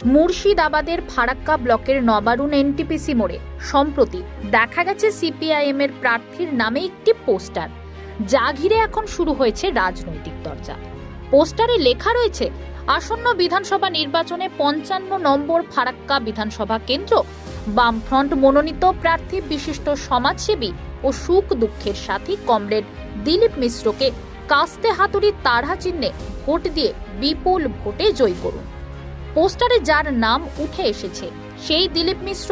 মুর্শিদাবাদের ফারাক্কা ব্লকের নবারুণ এনটিপিসি মোড়ে। সম্প্রতি দেখা গেছে সিপিআইএম এর প্রার্থীর নামে একটি পোস্টার, যা ঘিরে এখন শুরু হয়েছে রাজনৈতিক চর্চা পোস্টারে লেখা রয়েছে, আসন্ন বিধানসভা নির্বাচনে পঞ্চান্ন নম্বর ফারাক্কা বিধানসভা কেন্দ্র, বামফ্রন্ট মনোনীত প্রার্থী বিশিষ্ট সমাজসেবী ও সুখ দুঃখের সাথী কমরেড দিলীপ মিশ্রকে কাস্তে হাতুড়ির তাড়া চিহ্নে ভোট দিয়ে বিপুল ভোটে জয়ী করুন। পোস্টারে যার নাম উঠে এসেছে, সেই দিলীপ মিশ্র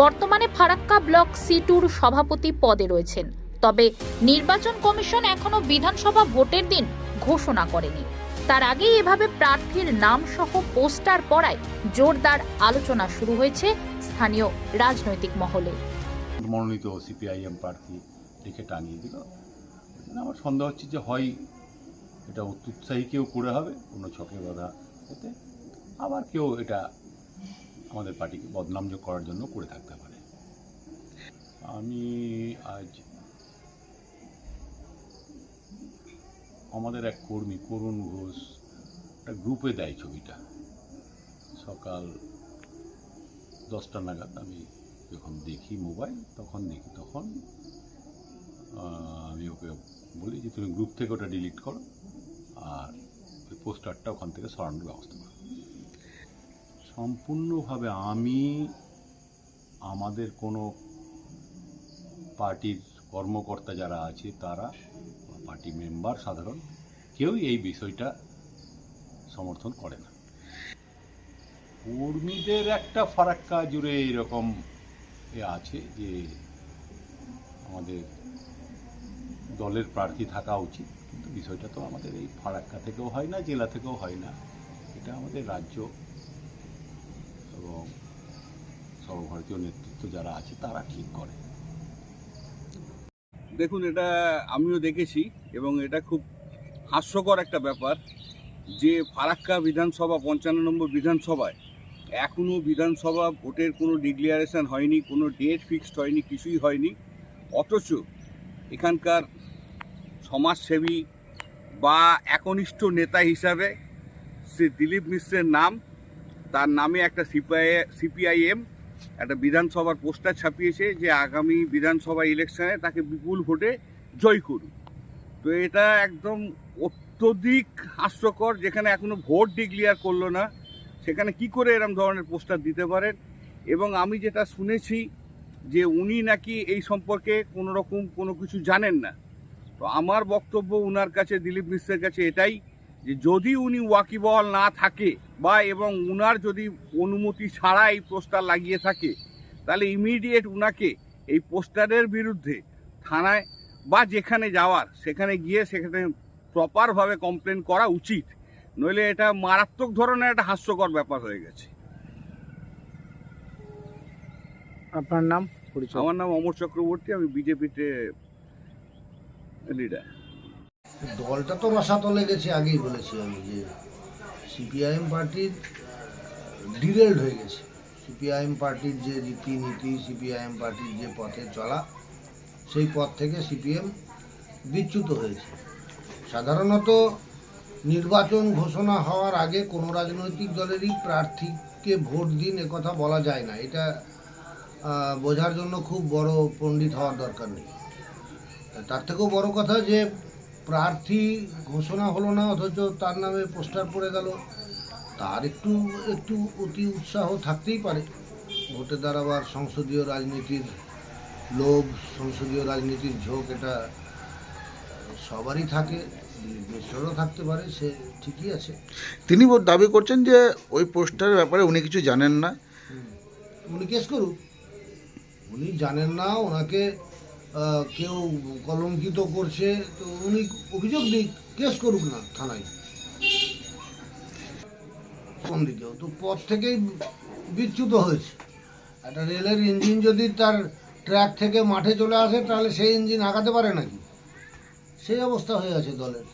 বর্তমানে ফারাক্কা ব্লক সি টুর সভাপতি পদে রয়েছেন। তবে নির্বাচন কমিশন এখনও বিধানসভা ভোটের দিন ঘোষণা করেনি। তার আগেই এভাবে প্রার্থীর নাম সহ পোস্টার পড়ায় জোরদার আলোচনা শুরু হয়েছে স্থানীয় রাজনৈতিক মহলে। মনোনীত সিপিআইএম প্রার্থী লিখে টাঙিয়ে দিল। মানে আমার সন্দেহ হচ্ছে যে হয়, এটা উৎসাহী কেউ করে হবে, কোনো ছকে বাধা এতে আবার কেউ এটা আমাদের পার্টিকে বদনাম যোগ করার জন্য করে থাকতে পারে। আমি আজ আমাদের এক কর্মী, করুণ ঘোষ, একটা গ্রুপে দেয় ছবিটা। সকাল দশটা নাগাদ আমি যখন দেখি মোবাইল, তখন দেখি, তখন আমি ওকে বলি যে, তুমি গ্রুপ থেকে ওটা ডিলিট করো আর ওই পোস্টারটা ওখান থেকে সরানোর ব্যবস্থা করো। সম্পূর্ণভাবে আমি, আমাদের কোনো পার্টির কর্মকর্তা যারা আছে, তারা পার্টি মেম্বার সাধারণ, কেউই এই বিষয়টা সমর্থন করে না। কর্মীদের একটা ফারাক্কা জুড়ে এরকম এ আছে যে, আমাদের দলের প্রার্থী থাকা উচিত, কিন্তু বিষয়টা তো আমাদের এই ফারাক্কা থেকেও হয় না, জেলা থেকেও হয় না। এটা আমাদের রাজ্য এবং সর্বভারতীয় নেতৃত্ব যারা আছে, তারা ঠিক করে। দেখুন, এটা আমিও দেখেছি এবং এটা খুব হাস্যকর একটা ব্যাপার যে ফারাক্কা বিধানসভা, পঞ্চান্ন নম্বর বিধানসভায় এখনও বিধানসভা ভোটের কোনো ডিক্লিয়ারেশন হয়নি, কোনো ডেট ফিক্সড হয়নি, কিছুই হয়নি। অথচ এখানকার সমাজসেবী বা একনিষ্ঠ নেতা হিসাবে শ্রী দিলীপ মিশ্রের নাম তার নামে একটা সিপিআই, সিপিআইএম, একটা বিধানসভার পোস্টার ছাপিয়েছে যে আগামী বিধানসভা ইলেকশনে তাকে বিপুল ভোটে জয় করুন তো এটা একদম অত্যধিক হাস্যকর, যেখানে এখনও ভোট ডিক্লিয়ার করল না, সেখানে কি করে এরম ধরনের পোস্টার দিতে পারেন? এবং আমি যেটা শুনেছি যে উনি নাকি এই সম্পর্কে কোনো রকম কোনো কিছু জানেন না। তো আমার বক্তব্য উনার কাছে, দিলীপ মিশ্রের কাছে এটাই যে যদি উনি ওয়াকিবহল না থাকে বা এবং উনার যদি অনুমতি ছাড়া এই পোস্টার লাগিয়ে থাকে তাহলে ইমিডিয়েট উনাকে এই পোস্টারের বিরুদ্ধে থানায় বা যেখানে যাওয়ার সেখানে গিয়ে সেখানে প্রপারভাবে কমপ্লেন করা উচিত। নইলে এটা মারাত্মক ধরনের একটা হাস্যকর ব্যাপার হয়ে গেছে। আপনার নাম পরিচয়? আমার নাম অমর চক্রবর্তী আমি বিজেপিতে লিডার দলটা তো রসাতলে গেছে আগেই বলেছি আমি যে সিপিআইএম পার্টির ডিরেল্ড হয়ে গেছে। সিপিআইএম পার্টির যে রীতিনীতি, সিপিআইএম পার্টির যে পথে চলা, সেই পথ থেকে সিপিএম বিচ্যুত হয়েছে। সাধারণত নির্বাচন ঘোষণা হওয়ার আগে কোনো রাজনৈতিক দলেরই প্রার্থীকে ভোট দিন কথা বলা যায় না। এটা বোঝার জন্য খুব বড় পণ্ডিত হওয়ার দরকার নেই। তার থেকেও বড় কথা যে প্রার্থী ঘোষণা হলো না অথচ তার নামে পোস্টার পড়ে গেল। তার একটু একটু অতি উৎসাহ থাকতেই পারে। ভোটে দাঁড়াবার সংসদীয় রাজনীতির লোভ সংসদীয় রাজনীতির ঝোঁক এটা সবারই থাকে দিলীপ মিশ্রেরও থাকতে পারে সে ঠিকই আছে। তিনি দাবি করছেন যে ওই পোস্টারের ব্যাপারে উনি কিছু জানেন না। উনি কেস করুক। উনি জানেন না ওনাকে কেউ কলঙ্কিত করছে, তো উনি অভিযোগ দিক, কেস করুক না থানায়। কোন দিকেও তো পথ থেকেই বিচ্যুত হয়েছে। একটা রেলের ইঞ্জিন যদি তার ট্র্যাক থেকে মাঠে চলে আসে, তাহলে সেই ইঞ্জিন আগাতে পারে নাকি? সেই অবস্থা হয়ে আছে দলের।